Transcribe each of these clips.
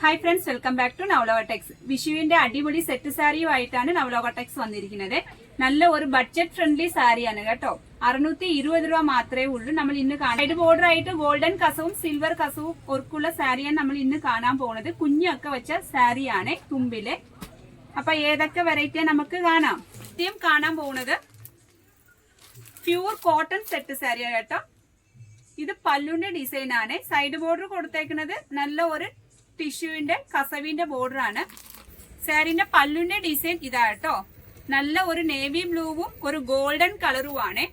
Hi friends welcome back to Navalokatex വിഷുവിന്റെ അടിപൊളി set സാരിയുമായിട്ടാണ് നവലോകടെക്സ് വന്നിരിക്കുന്നത്. നല്ല ഒരു ബഡ്ജറ്റ് ഫ്രണ്ട്ലി സാരിയാണ് കേട്ടോ. അറുന്നൂറ്റി ഇരുപത് രൂപ മാത്രമേ ഉള്ളൂ നമ്മൾ ഇന്ന് കാണാൻ സൈഡ് ബോർഡർ ആയിട്ട് ഗോൾഡൻ കസവും സിൽവർ കസവും ഒർക്കുള്ള സാരിയാണ് നമ്മൾ ഇന്ന് കാണാൻ പോകുന്നത്. കുഞ്ഞൊക്കെ വെച്ച സാരിയാണ് തുമ്പിൽ. അപ്പൊ ഏതൊക്കെ വെറൈറ്റിയാ നമുക്ക് കാണാം. ആദ്യം കാണാൻ പോകുന്നത് പ്യൂർ കോട്ടൺ സെറ്റ് സാരിയാണ് കേട്ടോ. ഇത് പല്ലുവിന്റെ ഡിസൈൻ ആണ്. സൈഡ് ബോർഡർ കൊടുത്തേക്കുന്നത് നല്ല ഒരു ടിഷ്യൂവിന്റെ കസവിന്റെ ബോർഡർ ആണ് സാരിന്റെ പല്ലുന്റെ ഡിസൈൻ ഇതാ കേട്ടോ നല്ല ഒരു നേവി ബ്ലൂവും ഒരു ഗോൾഡൻ കളറുമാണ്.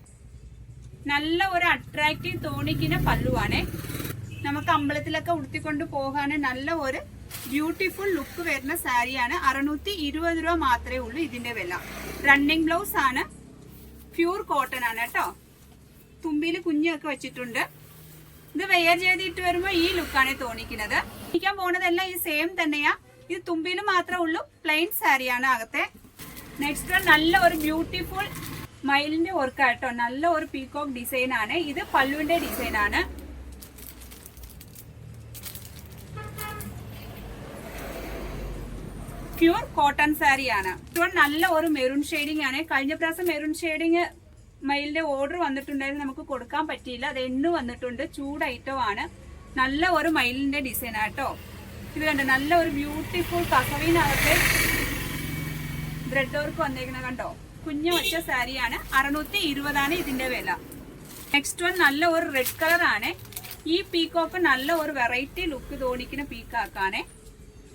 നല്ല ഒരു അട്രാക്റ്റീവ് തോണിക്കുന്ന പല്ലുവാണ്. നമുക്ക് അമ്പലത്തിലൊക്കെ ഉടുത്തിക്കൊണ്ട് പോകാൻ നല്ല ഒരു ബ്യൂട്ടിഫുൾ ലുക്ക് വരുന്ന സാരിയാണ്. അറുന്നൂറ്റി ഇരുപത് രൂപ മാത്രമേ ഉള്ളൂ ഇതിന്റെ വില. റണ്ണിങ് ബ്ലൗസ് ആണ്. പ്യൂർ കോട്ടൺ ആണ് കേട്ടോ. തുമ്പിയിൽ കുഞ്ഞൊക്കെ വെച്ചിട്ടുണ്ട്. ഇത് വെയർ ചെയ്തിട്ട് വരുമ്പോ ഈ ലുക്കാണ് തോന്നിക്കുന്നത്. ഇരിക്കാൻ പോണതെല്ലാം ഈ സെയിം തന്നെയാ. ഇത് തുമ്പിയിൽ മാത്രമേ ഉള്ളൂ പ്ലെയിൻ സാരിയാണ് അകത്തെ. നെക്സ്റ്റ് നല്ല ഒരു ബ്യൂട്ടിഫുൾ മയിലിന്റെ വർക്ക് കേട്ടോ. നല്ല ഒരു പീകോക്ക് ഡിസൈൻ ആണ്. ഇത് പല്ലുവിന്റെ ഡിസൈൻ ആണ്. പ്യൂർ കോട്ടൺ സാരിയാണ് നല്ല ഒരു മെറൂൺ ഷെയ്ഡിംഗ് ആണ്. കഴിഞ്ഞ പ്രാവശ്യം മെറൂൺ ഷെയ്ഡിങ് മയിലിന്റെ ഓർഡർ വന്നിട്ടുണ്ടായിരുന്നു. നമുക്ക് കൊടുക്കാൻ പറ്റിയില്ല. അത് എണ്ണു വന്നിട്ടുണ്ട്. ചൂട് ഐറ്റം ആണ്. നല്ല ഒരു മയിലിന്റെ ഡിസൈൻ ആട്ടോ ഇത് കണ്ടോ? നല്ല ഒരു ബ്യൂട്ടിഫുൾ കസവിനകത്ത് ബ്രെഡ് വർക്ക് വന്നേക്കണ കണ്ടോ? കുഞ്ഞു വച്ച സാരിയാണ്. അറുന്നൂറ്റി ഇരുപതാണ് ഇതിന്റെ വില. നെക്സ്റ്റ് വൺ നല്ല ഒരു റെഡ് കളർ ആണ്. ഈ പീക്കോക്ക് നല്ല ഒരു വെറൈറ്റി ലുക്ക് തോന്നിക്കുന്ന പീക്കാക്കാണ്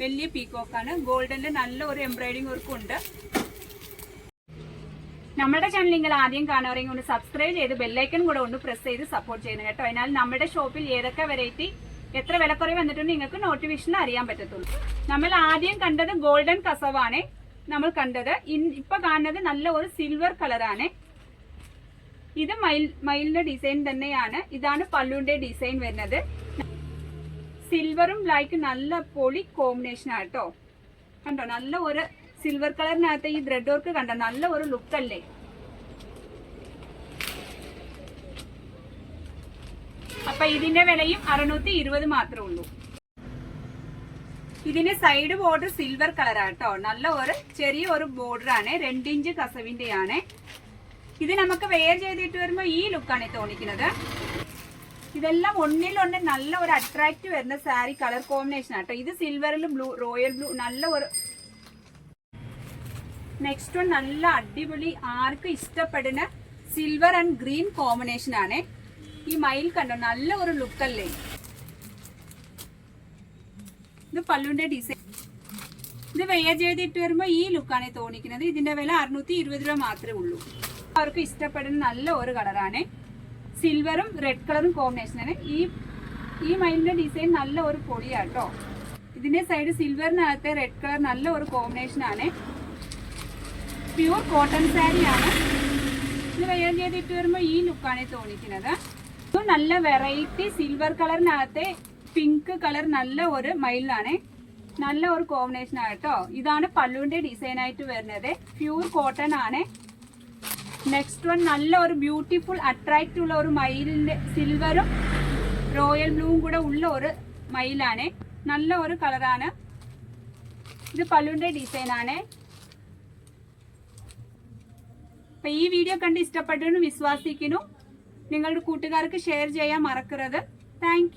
വലിയ പീക്കോക്കാണ് ഗോൾഡനിൽ നല്ല ഒരു എംബ്രോയിഡിംഗ് വർക്കും ഉണ്ട്. നമ്മുടെ ചാനൽ നിങ്ങൾ ആദ്യം കാണുകയാണെങ്കിൽ ഒന്ന് സബ്സ്ക്രൈബ് ചെയ്ത് ബെല്ലൈക്കൺ കൂടെ ഒന്ന് പ്രസ് ചെയ്ത് സപ്പോർട്ട് ചെയ്യുന്നു കേട്ടോ. അതിനാൽ നമ്മുടെ ഷോപ്പിൽ ഏതൊക്കെ വെറൈറ്റി എത്ര വിലക്കുറവ് വന്നിട്ടുണ്ട് നിങ്ങൾക്ക് നോട്ടിഫിക്കേഷൻ അറിയാൻ പറ്റത്തുള്ളൂ. നമ്മൾ ആദ്യം കണ്ടത് ഗോൾഡൻ കസവാണ് നമ്മൾ കണ്ടത് ഇപ്പൊ കാണുന്നത് നല്ല ഒരു സിൽവർ കളറാണ് ഇത് മയിൽ മയിലിന്റെ ഡിസൈൻ തന്നെയാണ്. ഇതാണ് പല്ലുവിന്റെ ഡിസൈൻ വരുന്നത്. സിൽവറും ബ്ലാക്ക് നല്ല പൊളി കോമ്പിനേഷൻ ആട്ടോ കണ്ടോ? നല്ല ഒരു സിൽവർ കളറിനകത്ത് ഈ ത്രെഡ് വർക്ക് കണ്ട? നല്ല ഒരു ലുക്ക് അല്ലേ? അപ്പൊ ഇതിന്റെ വിലയും അറുന്നൂറ്റി ഇരുപത് മാത്രമേ ഉള്ളൂ. ഇതിന് സൈഡ് ബോർഡർ സിൽവർ കളറാട്ടോ നല്ല ഒരു ചെറിയ ഒരു ബോർഡർ ആണ്. രണ്ടിഞ്ച് കസവിന്റെ ആണ് ഇത് നമുക്ക് വെയർ ചെയ്തിട്ട് വരുമ്പോ ഈ ലുക്കാണ് തോന്നിക്കുന്നത്. ഇതെല്ലാം ഒന്നിലൊന്ന് നല്ല ഒരു അട്രാക്റ്റ് വരുന്ന സാരി കളർ കോമ്പിനേഷൻ ആട്ടോ ഇത് സിൽവറിൽ ബ്ലൂ റോയൽ ബ്ലൂ നല്ല ഒരു നെക്സ്റ്റ് വൺ നല്ല അടിപൊളി ആർക്കും ഇഷ്ടപ്പെടുന്ന സിൽവർ ആൻഡ് ഗ്രീൻ കോമ്പിനേഷൻ ആണ്. ഈ മയിൽ കണ്ടോ നല്ല ഒരു ലുക്ക് അല്ലേ? ഇത് പല്ലുവിന്റെ ഡിസൈൻ ഇത് വെയർ ചെയ്തിട്ട് വരുമ്പോൾ ഈ ലുക്കാണ് തോന്നിക്കുന്നത്. ഇതിന്റെ വില അറുന്നൂറ്റി ഇരുപത് രൂപ മാത്രമേ ഉള്ളൂ. അവർക്ക് ഇഷ്ടപ്പെടുന്ന നല്ല ഒരു കളറാണ് സിൽവറും റെഡ് കളറും കോമ്പിനേഷൻ ആണ്. ഈ ഈ മയിലിന്റെ ഡിസൈൻ നല്ല ഒരു പൊടിയാട്ടോ ഇതിന്റെ സൈഡ് സിൽവറിനകത്തെ റെഡ് കളർ നല്ല ഒരു കോമ്പിനേഷൻ ആണ്. പ്യൂർ കോട്ടൺ സാരിയാണ് ഇത് വെയർ ചെയ്തിട്ട് വരുമ്പോൾ ഈ ലുക്കാണ് തോന്നിക്കുന്നത്. നല്ല വെറൈറ്റി സിൽവർ കളറിനകത്തെ പിങ്ക് കളർ നല്ല ഒരു മയിലാണ് നല്ല ഒരു കോമ്പിനേഷൻ ആട്ടോ ഇതാണ് പല്ലുവിന്റെ ഡിസൈൻ ആയിട്ട് വരുന്നത്. പ്യൂർ കോട്ടൺ ആണ്. നെക്സ്റ്റ് വൺ നല്ല ഒരു ബ്യൂട്ടിഫുൾ അട്രാക്റ്റ് ഉള്ള ഒരു മയിലിന്റെ സിൽവറും റോയൽ ബ്ലൂവും കൂടെ ഉള്ള ഒരു മയിലാണ് നല്ല ഒരു കളറാണ് ഇത് പല്ലുവിന്റെ ഡിസൈൻ ആണ് അപ്പൊ ഈ വീഡിയോ കണ്ട് ഇഷ്ടപ്പെട്ടെന്ന് വിശ്വാസിക്കുന്നു. നിങ്ങളുടെ കൂട്ടുകാർക്ക് ഷെയർ ചെയ്യാൻ മറക്കരുത്. താങ്ക്